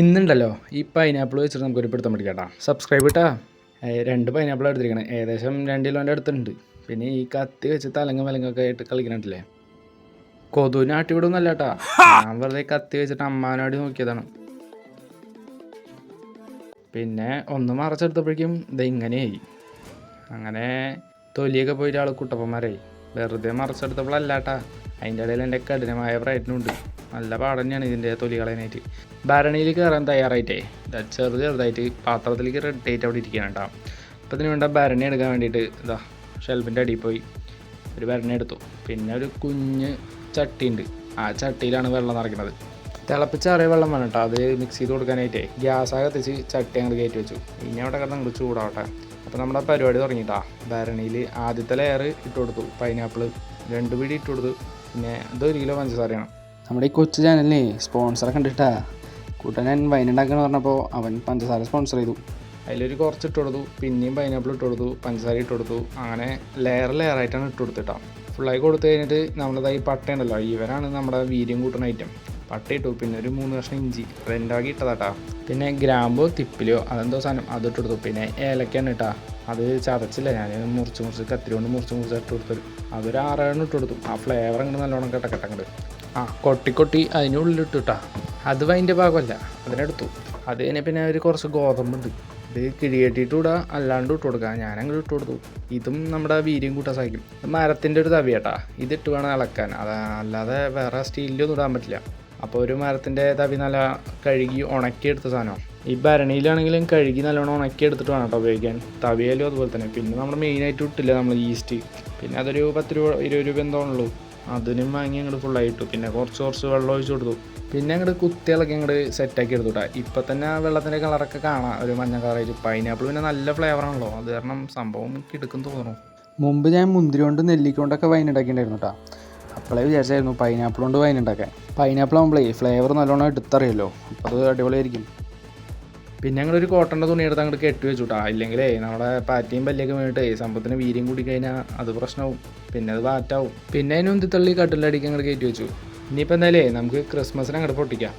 ഇന്നുണ്ടല്ലോ ഈ പൈനാപ്പിൾ വെച്ചിട്ട് നമുക്കൊരു പിടുത്തം പിടിക്കാട്ടാ സബ്സ്ക്രൈബ് കേട്ടാ രണ്ട് പൈനാപ്പിൾ എടുത്തിരിക്കണം. ഏകദേശം രണ്ട് കിലോന്റെ അടുത്തുണ്ട്. പിന്നെ ഈ കത്തി വെച്ച് തലങ്ങ വിലങ്ങൊക്കെ ആയിട്ട് കളിക്കണില്ലേ കൊതുവിനെ ആട്ടിവിടുന്നല്ല കേട്ടാ. ഞാൻ വെറുതെ കത്തി വെച്ചിട്ട് അമ്മാനോട് നോക്കിയതാണ്. പിന്നെ ഒന്ന് മറച്ചെടുത്തപ്പോഴേക്കും ഇത് ഇങ്ങനെയായി. അങ്ങനെ തൊലിയൊക്കെ പോയിട്ട് ആൾ കുട്ടപ്പന്മാരായി. വെറുതെ മറച്ചെടുത്തപ്പോഴല്ല കേട്ടാ. അതിന്റെ ഇടയിൽ എന്റെ കഠിനമായ പ്രയത്നമുണ്ട് നല്ല പാടന്നെയാണ് ഇതിന്റെ തൊലി കളയാനായിട്ട്. ഭരണിയിൽ കയറാൻ തയ്യാറായിട്ടേ. ഇതാ ചെറു ചെറുതായിട്ട് പാത്രത്തിലേക്ക് റെഡി ആയിട്ട് അവിടെ ഇരിക്കുകയാണ് കേട്ടോ. അപ്പോൾ ഇതിന് വേണ്ട ഭരണി എടുക്കാൻ വേണ്ടിയിട്ട് ഇതാ ഷെൽഫിന്റെ അടിയിൽ പോയി ഒരു ഭരണി എടുത്തു. പിന്നെ ഒരു കുഞ്ഞ് ചട്ടി ഉണ്ട് ആ ചട്ടിയിലാണ് വെള്ളം നിറയ്ക്കുന്നത് തിളപ്പിച്ചാറിയ വെള്ളം വേണം കേട്ടോ. അത് മിക്സ് ചെയ്ത് കൊടുക്കാനായിട്ടേ. ഗ്യാസാകെ കത്തിച്ച് ചട്ടി അങ്ങോട്ട് കയറ്റി വെച്ചു. ഇനി അവിടെ കിടന്ന് അങ്ങോട്ട് ചൂടാവട്ടെ. അപ്പോൾ നമ്മുടെ പരിപാടി തുടങ്ങിയിട്ടാ ഭരണിയിൽ ആദ്യത്തെ ലെയർ ഇട്ട് കൊടുത്തു. പൈനാപ്പിൾ രണ്ട് പിടി ഇട്ട് കൊടുത്തു. പിന്നെ അതൊരു കിലോ പഞ്ചസാരയാണ്. നമ്മുടെ ഈ കൊച്ചു ചാനലിനെ സ്പോൺസറെ കണ്ടിട്ടാ കൂട്ടനൻ വൈൻ ഉണ്ടാക്കണം പറഞ്ഞപ്പോൾ അവൻ പഞ്ചസാര സ്പോൺസർ ചെയ്തു. അതിലൊരു കുറച്ച് ഇട്ട് കൊടുത്തു പിന്നെയും പൈനാപ്പിൾ ഇട്ട് കൊടുത്തു പഞ്ചസാര ഇട്ട് കൊടുത്തു. അങ്ങനെ ലെയർ ആയിട്ടാണ് ഇട്ട് കൊടുത്തിട്ടാ. ഫുള്ളായി കൊടുത്തു കഴിഞ്ഞിട്ട് നമ്മളതായി ഈ പട്ട ഉണ്ടല്ലോ ഇവരാണ് നമ്മുടെ വീര്യം കൂട്ടുന്ന ഐറ്റം പട്ട ഇട്ടു പിന്നെ ഒരു മൂന്ന് കഷ്ണം ഇഞ്ചി റെൻഡാക്കി ഇട്ടതാട്ടാ പിന്നെ ഗ്രാമ്പോ തിപ്പിലോ അതെന്തോ സാധനം അത് ഇട്ട് കൊടുത്തു പിന്നെ ഏലക്കാണ് ഇട്ടാ അത് ചതച്ചില്ല. ഞാൻ മുറിച്ച് മുറിച്ച് കത്തിരി കൊണ്ട് മുറിച്ച് മുറിച്ച് ഇട്ട് കൊടുത്തു അതൊരു ആറെണ്ണം ഇട്ട് കൊടുത്തു ആ ഫ്ലേവർ അങ്ങോട്ട് നല്ലോണം കെട്ടക്കെട്ടങ്ങോട്ട് ആ കൊട്ടി കൊട്ടി അതിനുള്ളിൽ ഇട്ടു കേട്ടാ അത് അതിന്റെ ഭാഗമല്ല. അതിനെടുത്തു. അത് കഴിഞ്ഞ പിന്നെ ഒരു കുറച്ച് ഗോതമ്പുണ്ട്. ഇത് കിഴികെട്ടിയിട്ട് ഇടുക അല്ലാണ്ട് ഇട്ട് കൊടുക്കുക ഞാനങ്ങനെ ഇട്ട് കൊടുത്തു. ഇതും നമ്മുടെ വീര്യം കൂട്ടാൻ സഹായിക്കും. മരത്തിന്റെ ഒരു തവിയേട്ടാ. ഇതിട്ട് വേണം ഇളക്കാൻ അത് അല്ലാതെ വേറെ സ്റ്റീലിലൊന്നും ഇടാൻ പറ്റില്ല. അപ്പോൾ ഒരു മരത്തിന്റെ തവി നല്ല കഴുകി ഉണക്കിയെടുത്ത സാധനം. ഈ ഭരണിയിലാണെങ്കിലും കഴുകി നല്ലോണം ഉണക്കി എടുത്തിട്ട് വേണം കേട്ടോ ഉപയോഗിക്കാൻ. തവിയാലും അതുപോലെ തന്നെ. പിന്നെ നമ്മൾ മെയിനായിട്ട് ഇട്ടില്ല നമ്മൾ ഈസ്റ്റ് പിന്നെ അതൊരു പത്ത് രൂപ ഇരുപത് രൂപ എന്തോ ഉള്ളൂ. അതിനും വാങ്ങി അങ്ങോട്ട് ഫുള്ളായി ഇട്ടു. പിന്നെ കുറച്ച് കുറച്ച് വെള്ളം ഒഴിച്ച് കൊടുത്തു. പിന്നെ അങ്ങോട്ട് കുത്തികളൊക്കെ അങ്ങോട്ട് സെറ്റാക്കി എടുത്തുട്ടാ ഇപ്പം തന്നെ ആ വെള്ളത്തിന്റെ കളറൊക്കെ കാണാം. ഒരു മഞ്ഞ കളറായിട്ട് പൈനാപ്പിൾ പിന്നെ നല്ല ഫ്ലേവറാണല്ലോ അത് കാരണം സംഭവം കിടക്കും തോന്നുന്നു. മുമ്പ് ഞാൻ മുന്തിരി കൊണ്ട് നെല്ലിക്കൊണ്ടൊക്കെ വൈൻ ഉണ്ടാക്കിയിട്ടുണ്ടായിരുന്നു കേട്ടോ അപ്പോഴേ വിചാരിച്ചായിരുന്നു പൈനാപ്പിൾ കൊണ്ട് വൈൻ ഉണ്ടാക്കാൻ. പൈനാപ്പിൾ ആകുമ്പോഴേ ഫ്ലേവർ നല്ലോണം എടുത്തറിയല്ലോ. അപ്പോൾ അത് അടിപൊളിയായിരിക്കും. പിന്നെ ഞങ്ങളൊരു കോട്ടന്റെ തുണി എടുത്ത് അങ്ങോട്ട് കെട്ടി വെച്ചു കേട്ടോ ഇല്ലെങ്കിലേ നമ്മുടെ പാറ്റിയും പല്ലിയൊക്കെ ഈ സംഭവത്തിന് വീര്യം കൂടി കഴിഞ്ഞാൽ അത് പ്രശ്നവും. പിന്നെ അത് പാറ്റാവും പിന്നെ അതിന് ഉന്തി തള്ളി കട്ടിലടിക്ക് അങ്ങോട്ട് കയറ്റി വെച്ചു. ഇനിയിപ്പോൾ എന്തായാലേ നമുക്ക് ക്രിസ്മസിന് അങ്ങോട്ട് പൊട്ടിക്കാം.